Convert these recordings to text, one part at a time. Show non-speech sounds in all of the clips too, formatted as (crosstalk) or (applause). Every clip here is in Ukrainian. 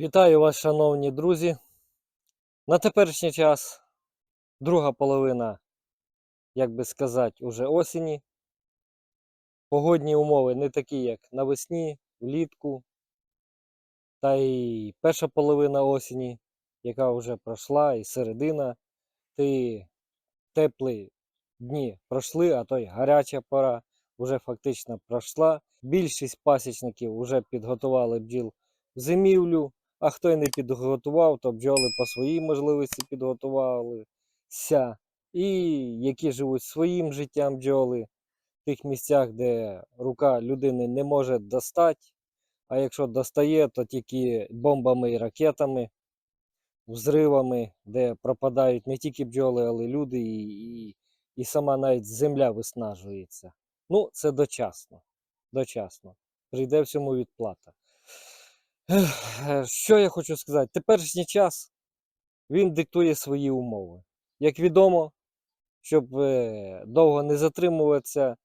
Вітаю вас, шановні друзі. На теперішній час друга половина, як би сказати, уже осені. Погодні умови не такі, як навесні, влітку. Та й перша половина осені, яка вже пройшла, і середина. Ті теплі дні пройшли, а то й гаряча пора вже фактично пройшла. Більшість пасічників вже підготували бджіл в зимівлю. А хто й не підготував, то бджоли по своїй можливості підготувалися. І які живуть своїм життям бджоли в тих місцях, де рука людини не може достати. А якщо достає, то тільки бомбами і ракетами, взривами, де пропадають не тільки бджоли, але й люди, і, і, і сама навіть земля виснажується. Ну, це дочасно. Дочасно. Прийде всьому відплата. Е, Що я хочу сказати? Теперішній час він диктує свої умови. Як відомо, щоб е, довго не затримуватися,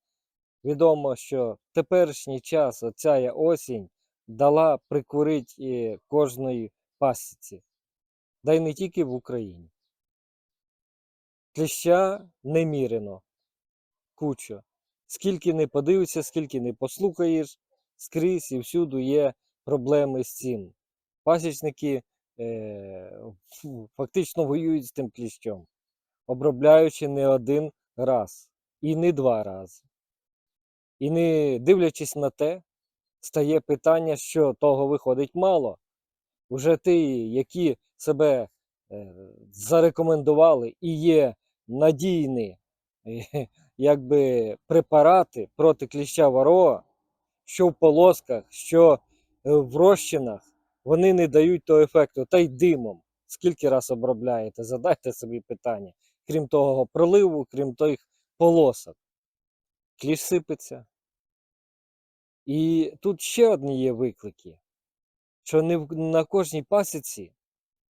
відомо, що теперішній час, оця осінь, дала прикурити кожної пасіці. Да й не тільки в Україні. Кліща немірено. Куча. Скільки не подивишся, скільки не послухаєш, скрізь і всюди є проблеми з цим. Пасічники е, фактично воюють з тим кліщом, обробляючи не один раз і не два рази. І не дивлячись на те, стає питання, що того виходить мало. Уже ті, які себе е, зарекомендували і є надійні е, якби, препарати проти кліща вароо, що в полосках, що в розчинах, вони не дають того ефекту. Та й димом. Скільки раз обробляєте? Задайте собі питання. Крім того проливу, крім тих полосок. Кліщ сипеться. І тут ще одні є виклики, що не на кожній пасіці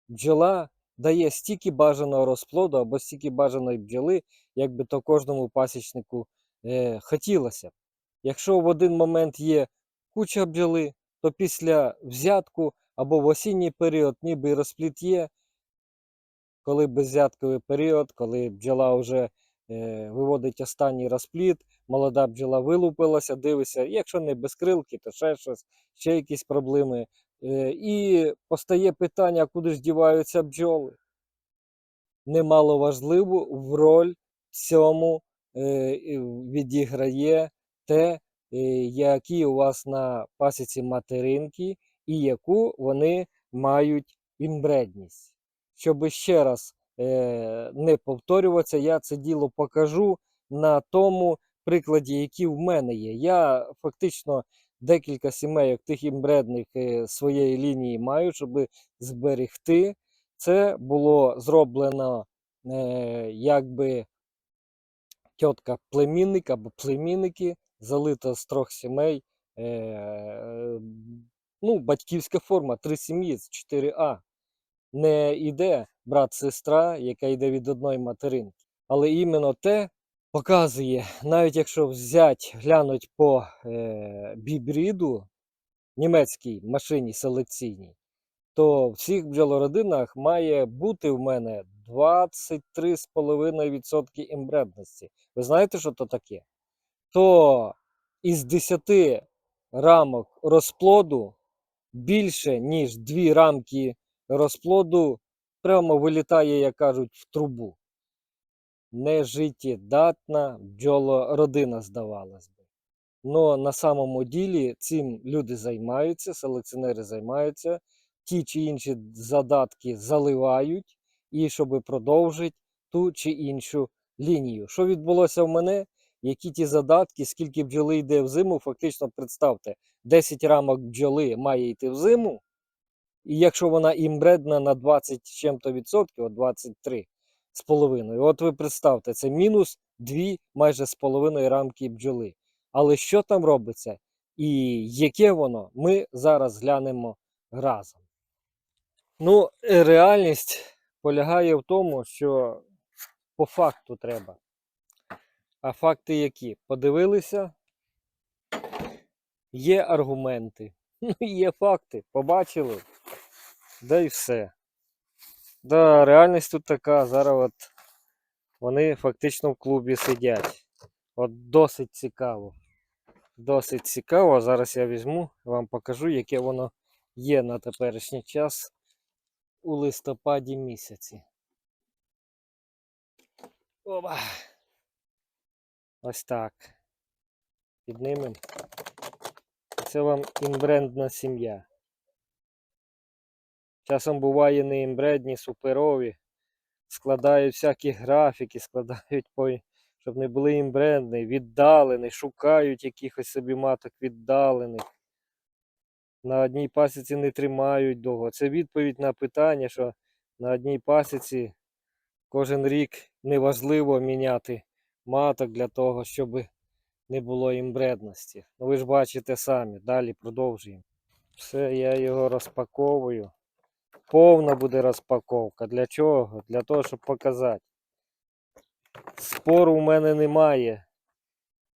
бджола дає стільки бажаного розплоду або стільки бажаної бджоли, як би то кожному пасічнику е, хотілося б. Якщо в один момент є куча бджоли, то після взятку або в осінній період ніби і розпліт є, коли беззятковий період, коли бджола вже е, виводить останній розпліт, молода бджола вилупилася, дивися, якщо не без крилки, то ще щось, ще якісь проблеми. Е, і постає питання, куди ж діваються бджоли. Немало важливу в роль цьому е, відіграє те, які у вас на пасіці материнки і яку вони мають імбредність. Щоб ще раз е, не повторюватися, я це діло покажу на тому прикладі, який в мене є. Я фактично декілька сімейок тих імбредних е, своєї лінії маю, щоб зберегти. Це було зроблено е, якби тітка племінник або племінники, залито з трьох сімей. Е, ну, батьківська форма, три сім'ї з 4А. Не йде брат-сестра, яка йде від одної материнки. Але іменно те показує, навіть якщо взять, глянуть по е, бібріду німецькій машині селекційній, то в всіх бджолородинах має бути в мене 23,5% імбредності. Ви знаєте, що то таке? То із 10 рамок розплоду більше, ніж 2 рамки розплоду прямо вилітає, як кажуть, в трубу. Нежиттєдатна бджолородина, здавалось би. Но на самому ділі цим люди займаються, селекціонери займаються, ті чи інші задатки заливають, і щоб продовжити ту чи іншу лінію. Що відбулося в мене? Які ті задатки, скільки бджоли йде в зиму, фактично представте, 10 рамок бджоли має йти в зиму, і якщо вона імбредна на 20 з чим-то відсотків, от 23 з половиною, от ви представте, це мінус 2 майже з половиною рамки бджоли. Але що там робиться і яке воно, ми зараз глянемо разом. Ну, е, реальність полягає в тому, що по факту треба. А факти які? Подивилися, є аргументи, (laughs) ну, є факти, побачили. Да і все. Да, реальність тут така. Зараз от вони фактично в клубі сидять. От досить цікаво. Досить цікаво. Зараз я візьму, вам покажу, яке воно є на теперішній час у листопаді місяці. Опа. Ось так. Піднімемо. Це вам імбрендна сім'я. Часом буває не імбредні, суперові. Складають всякі графіки, (laughs) складають, щоб не були імбрендні, віддалені, шукають якихось собі маток віддалених. На одній пасіці не тримають довго. Це відповідь на питання, що на одній пасіці кожен рік неважливо міняти маток для того, щоб не було імбредності. Ну ви ж бачите самі, далі продовжуємо. Все, я його розпаковую. Повна буде розпаковка. Для чого? Для того, щоб показати. Спору в мене немає.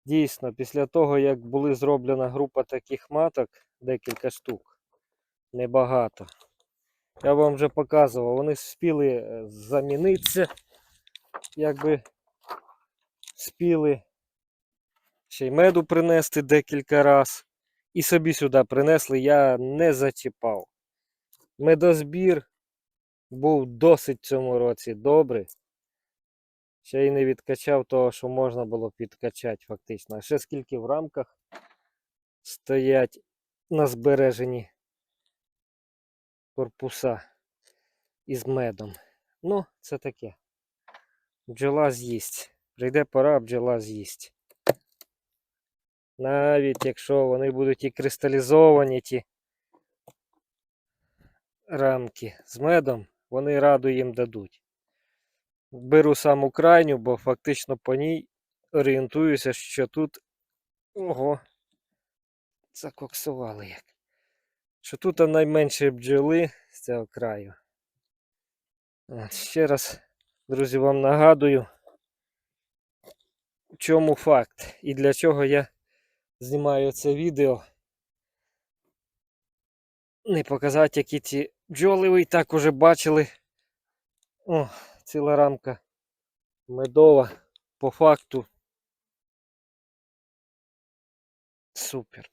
Дійсно, після того, як була зроблена група таких маток, декілька штук, небагато. Я вам вже показував, вони спіли е, замінитися, якби спіли ще й меду принести декілька разів. І собі сюди принесли, я не зачіпав. Медозбір був досить в цьому році добрий. Ще й не відкачав того, що можна було підкачати фактично. А ще скільки в рамках стоять на збереженні корпуса із медом. Ну, це таке. Бджола з'їсть. Прийде пора, бджола з'їсть. Навіть якщо вони будуть і кристалізовані, ті рамки з медом, вони раду їм дадуть. Беру саму крайню, бо фактично по ній орієнтуюся, що тут. Ого, закоксували як. Що тут найменше бджоли з цього краю. Ще раз, друзі, вам нагадую, чому факт і для чого я знімаю це відео. Не показати, які ці бджоли ви і так уже бачили. О, ціла рамка медова по факту. Супер.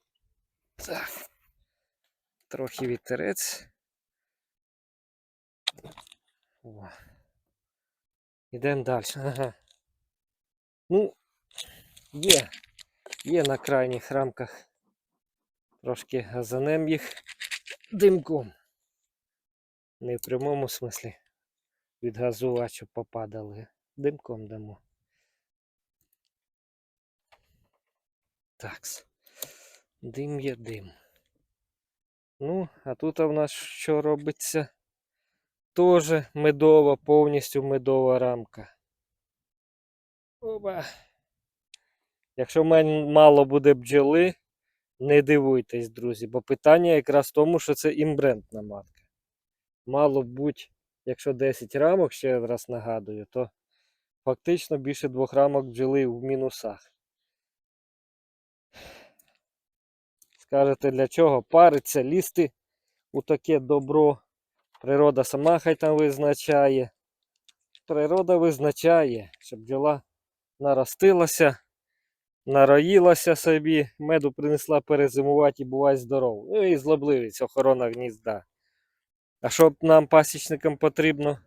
Так. Трохи вітерець. Ідемо далі. Ага. Ну, є. Є на крайніх рамках. Трошки газанем їх димком. Не в прямому смислі від газу, щоб попадали. Димком дамо. Такс. Дим є дим. Ну, а тут в нас що робиться? Тоже медова, повністю медова рамка. Оба. Якщо в мене мало буде бджоли, не дивуйтесь, друзі, бо питання якраз в тому, що це імбрентна матка. Мало бути, якщо 10 рамок, ще раз нагадую, то фактично більше двох рамок бджоли в мінусах. Скажете, для чого париться, лізти у таке добро. Природа сама хай там визначає. Природа визначає, щоб бджола наростилася, нароїлася собі, меду принесла перезимувати і бувай здоров. Ну і злобливість, охорона гнізда. А що нам пасічникам потрібно?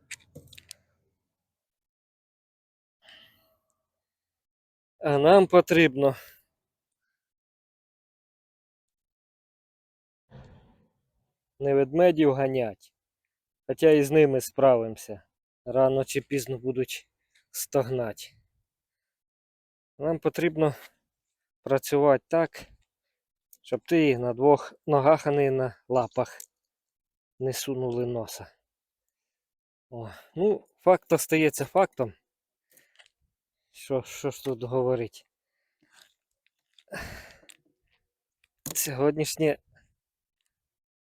А нам потрібно не ведмедів ганять, хоча і з ними справимося. Рано чи пізно будуть стогнати. Нам потрібно працювати так, щоб ти на двох ногах, а не на лапах не сунули носа. О, ну, факт остається фактом. Що, що ж тут говорить? Сьогоднішнє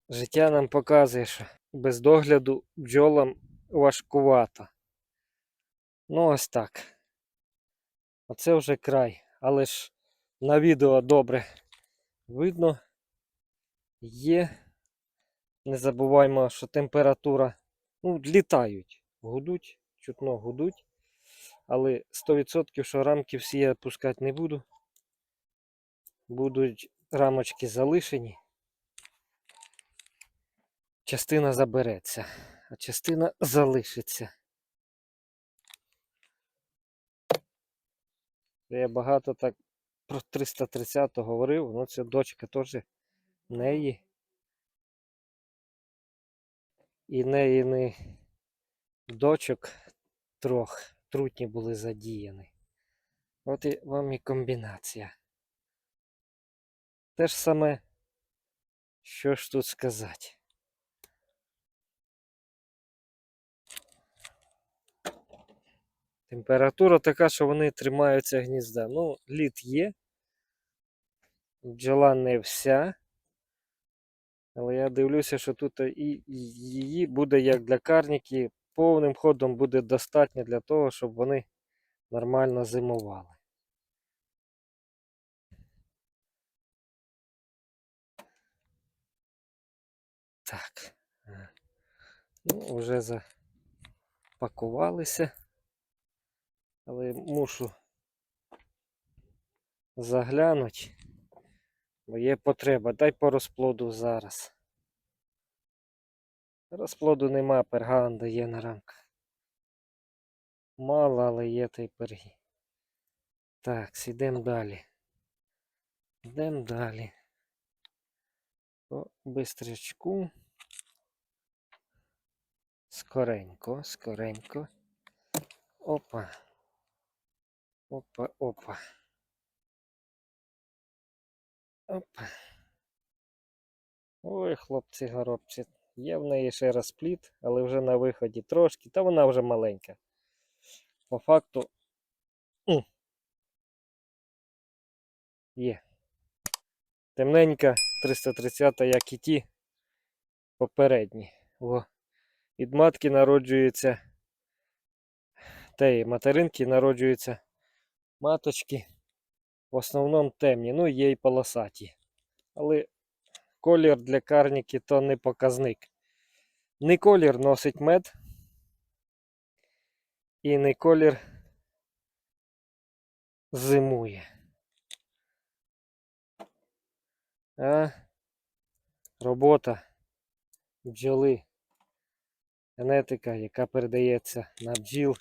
життя нам показує, що без догляду бджолам важкувато. Ну, ось так. Оце вже край. Але ж на відео добре видно. Є Не забуваємо, що температура. Ну, літають, гудуть, чутно гудуть. Але 100% що рамки всі я пускати не буду. Будуть рамочки залишені. Частина забереться, а частина залишиться. Я багато так про 330 говорив, ну це дочка теж неї. І неї не дочок трьох трутні були задіяні. От і вам і комбінація. Те ж саме, що ж тут сказати. Температура така, що вони тримаються гнізда. Ну, лід є. Бджола не вся. Але я дивлюся, що тут і її буде як для карніки, повним ходом буде достатньо для того, щоб вони нормально зимували. Так. е, Ну, вже запакувалися. Але мушу заглянути, бо є потреба. Дай по розплоду зараз. Розплоду нема, перганда є на рамках. Мало, але є та й перги. Так, йдемо далі. Йдемо далі. По бистрячку. Скоренько, скоренько. Опа. Опа, опа. Опа. Ой, хлопці горобці. Є в неї ще розпліт, але вже на виході трошки, та вона вже маленька. По факту. Є. Темненька 330, як і ті попередні. О. Від матки народжується. Теї материнки народжуються маточки. В основному темні, ну є й полосаті. Але колір для карніки то не показник. Не колір носить мед. І не колір зимує. А робота бджоли, генетика, яка передається на бджіл,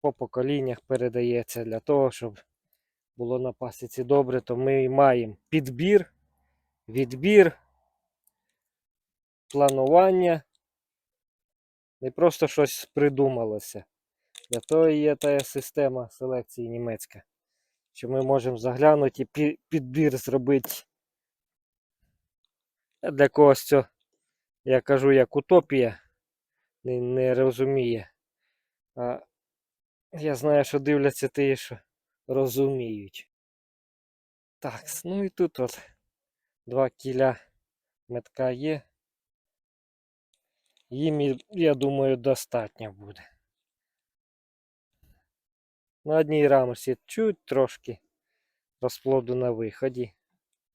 по поколіннях передається для того, щоб було на пасіці добре, то ми маємо підбір, відбір, планування. Не просто щось придумалося. Для того є та система селекції німецька. Що ми можемо заглянути і підбір зробити. Для когось це, я кажу, як утопія, не, не розуміє. А я знаю, що дивляться ті, що розуміють. Так, ну і тут от два кіля метка є. Їм, я думаю, достатньо буде. На одній рамочці чуть трошки розплоду на виході.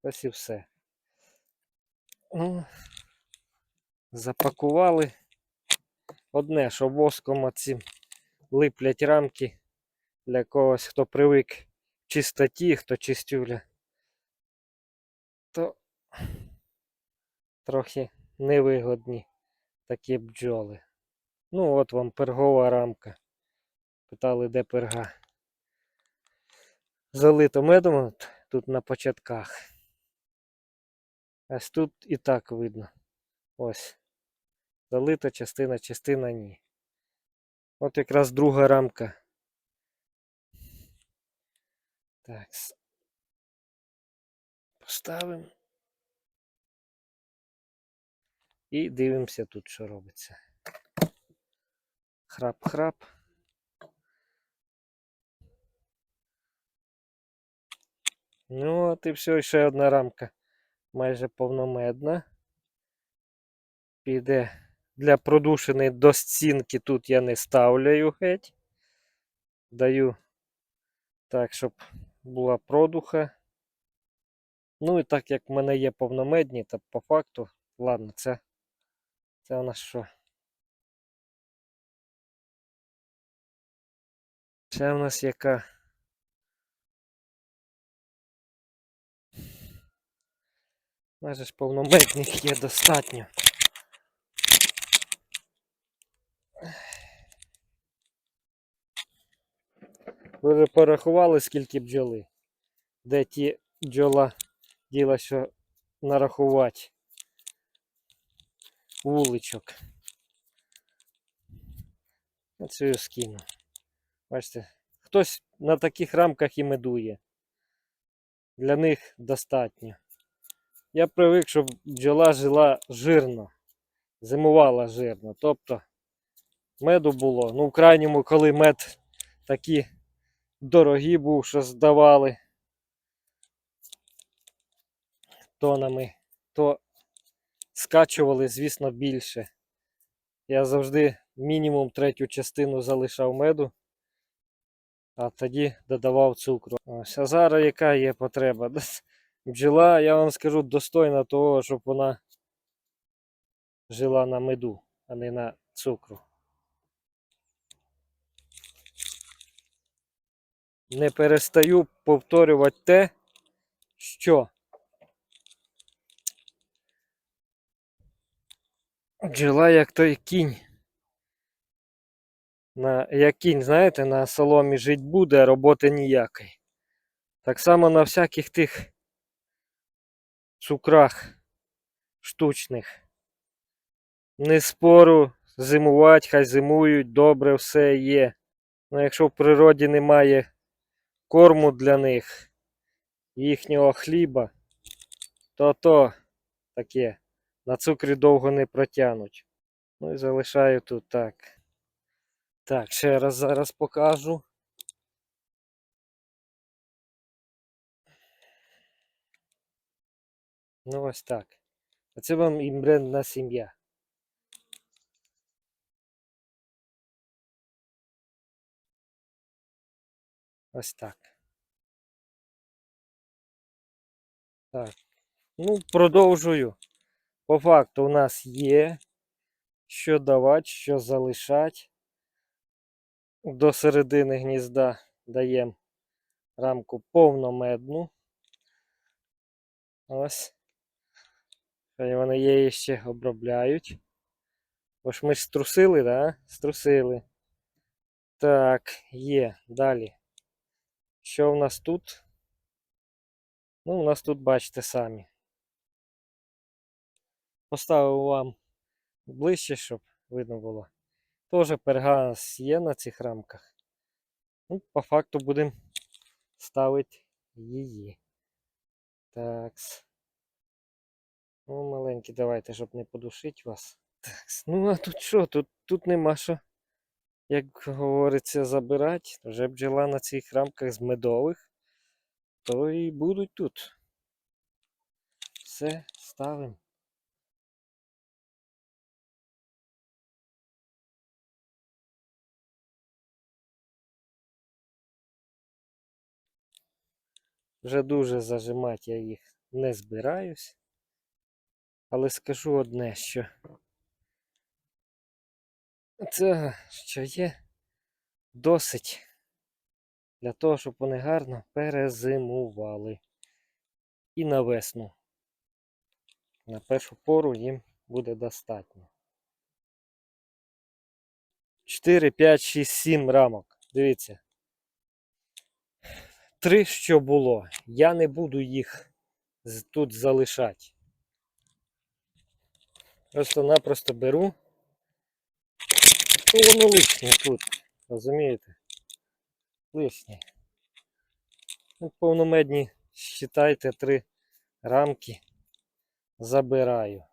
Ось і все. Ну, запакували. Одне, що воском цим липлять рамки для когось, хто привик чистоті, хто чистюля, то трохи невигодні такі бджоли. Ну, от вам пергова рамка. Питали, де перга. Залито медом тут на початках. Ось тут і так видно. Ось. Залита частина, частина ні. От якраз друга рамка. Так. Поставимо. І дивимося тут, що робиться. Храп-храп. Ну, от і все, ще одна рамка. Майже повномедна. Піде для продушини до стінки тут я не ставляю геть. Даю так, щоб була продуха. Ну і так як в мене є повномедні, то по факту, ладно, це Це у нас що? Ще у нас яка? Майже ж повнометних є достатньо. Ви вже порахували, скільки бджоли? Де ті бджола діла, що нарахувати вуличок. Оцю скину. Бачите, хтось на таких рамках і медує. Для них достатньо. Я привик, щоб бджола жила жирно, зимувала жирно. Тобто меду було. Ну, в крайньому, коли мед такі дорогі був, що здавали тонами, то скачували, звісно, більше. Я завжди мінімум третю частину залишав меду, а тоді додавав цукру. Ось, а зараз яка є потреба? (laughs) Бджола, я вам скажу, достойна того, щоб вона жила на меду, а не на цукру. Не перестаю повторювати те, що бджола як той кінь. На, як кінь, знаєте, на соломі жить буде, а роботи ніякої. Так само на всяких тих цукрах штучних. Не спору зимувати, хай зимують, добре все є. Ну якщо в природі немає корму для них, їхнього хліба, то то таке. На цукрі довго не протягнуть. Ну і залишаю тут так. Так, ще раз зараз покажу. Ну ось так. Оце вам імбрендна сім'я. Ось так. Так. Ну, продовжую. По факту у нас є що давати, що залишати. До середини гнізда даємо рамку повномедну. Ось. Хай вони її ще обробляють. Бо ж ми ж струсили, да? Струсили. Так, є. Далі. Що в нас тут? Ну, у нас тут бачите самі. Поставив вам ближче, щоб видно було. Тоже пергас є на цих рамках. Ну, по факту будемо ставити її. Так. Ну, маленькі, давайте, щоб не подушити вас. Так. Ну, а тут що? Тут, тут нема що, як говориться, забирати. Вже бджола на цих рамках з медових, то і будуть тут. Все, ставимо. Вже дуже зажимати я їх не збираюсь. Але скажу одне, що це що є досить для того, щоб вони гарно перезимували. І на весну. На першу пору їм буде достатньо. 4, 5, 6, 7 рамок. Дивіться. Три, що було. Я не буду їх тут залишати. Просто-напросто беру. Ну, воно лишнє тут. Розумієте? Лишнє. Ну, повномедні, считайте, три рамки забираю.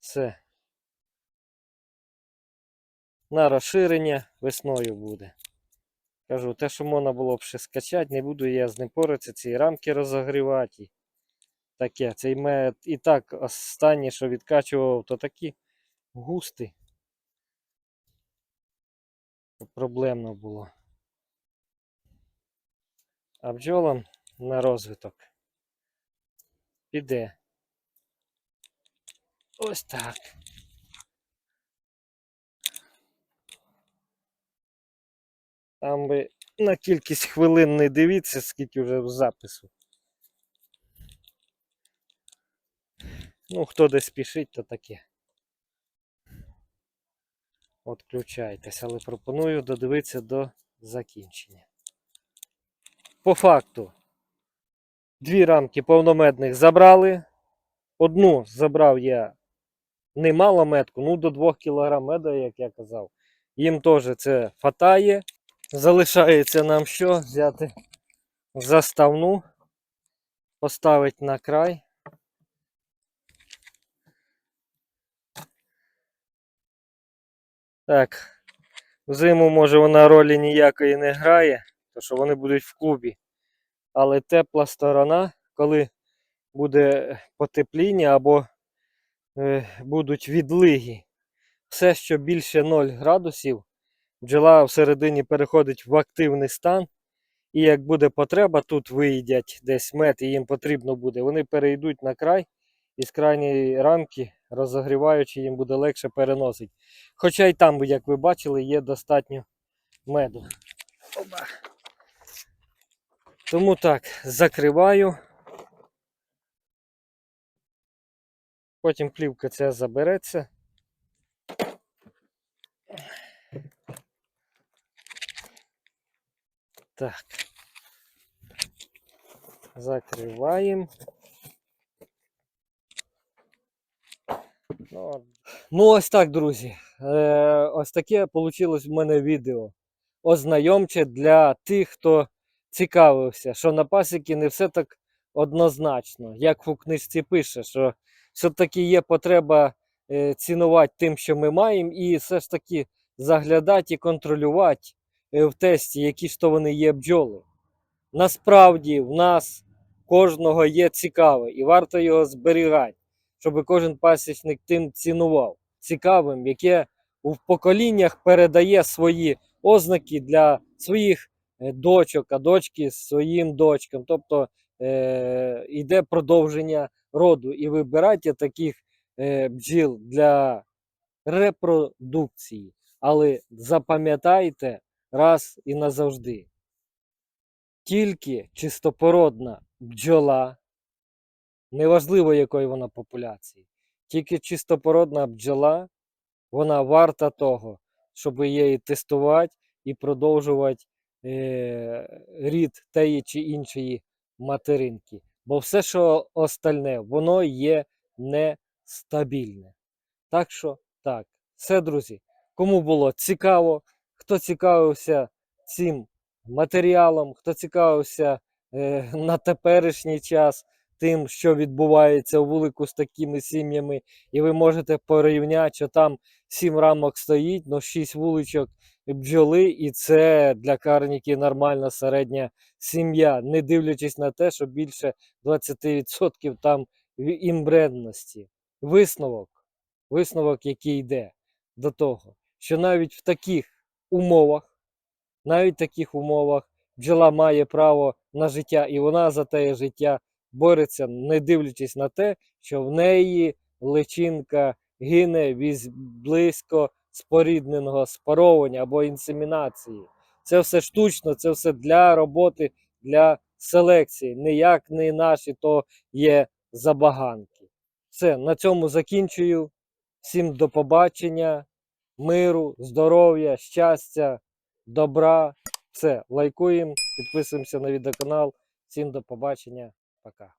Все. На розширення весною буде. Кажу, те, що можна було б ще скачати, не буду я з ним поритися, ці рамки розогрівати. Таке, цей мед і так останнє, що відкачував, то такі густи. Проблемно було. А бджолам на розвиток піде. Ось так. Там би на кількість хвилин не дивіться, скільки вже в запису. Ну, хто десь спішить, то таке. От але пропоную додивитися до закінчення. По факту, дві рамки повномедних забрали. Одну забрав я немало метку, ну до 2 кг меда, як я казав. Їм теж це фатає. Залишається нам що? Взяти заставну, поставити на край. Так, взиму, може, вона ролі ніякої не грає, тому що вони будуть в клубі. Але тепла сторона, коли буде потепління або е, будуть відлиги, все, що більше 0 градусів, бджола всередині переходить в активний стан. І як буде потреба, тут виїдять десь мед, і їм потрібно буде, вони перейдуть на край і з крайньої рамки, розогріваючи, їм буде легше переносити. Хоча й там, як ви бачили, є достатньо меду. Опа. Тому так, закриваю. Потім плівка ця забереться. Так. Закриваємо. Ну, ну, ось так, друзі. Е, ось таке вийшло в мене відео. Ознайомче для тих, хто цікавився, що на пасіки не все так однозначно. Як у книжці пише, що все-таки є потреба е, цінувати тим, що ми маємо, і все ж таки заглядати і контролювати е, в тесті, які ж то вони є бджоли. Насправді в нас кожного є цікаве і варто його зберігати, щоб кожен пасічник тим цінував. Цікавим, яке в поколіннях передає свої ознаки для своїх е, дочок, а дочки своїм дочкам. Тобто е, йде продовження роду. І вибирайте таких е, бджіл для репродукції. Але запам'ятайте раз і назавжди. Тільки чистопородна бджола, неважливо якої вона популяції, тільки чистопородна бджола, вона варта того, щоб її тестувати і продовжувати е, рід тієї чи іншої материнки. Бо все, що остальне, воно є нестабільне. Так що, так, все, друзі. Кому було цікаво, хто цікавився цим матеріалом, хто цікавився е, на теперішній час тим, що відбувається у вулику з такими сім'ями, і ви можете порівняти, що там 7 рамок стоїть, ну 6 вуличок бджоли, і це для карніки нормальна середня сім'я, не дивлячись на те, що більше 20% там імбренності. Висновок, висновок, який йде до того, що навіть в таких умовах, навіть в таких умовах бджола має право на життя, і вона за те життя бореться, не дивлячись на те, що в неї личинка гине від близько спорідненого спаровування або інсемінації. Це все штучно, це все для роботи, для селекції. Ніяк не наші то є забаганки. Все, на цьому закінчую. Всім до побачення, миру, здоров'я, щастя, добра. Все, лайкуємо, підписуємося на відеоканал. Всім до побачення. Пока.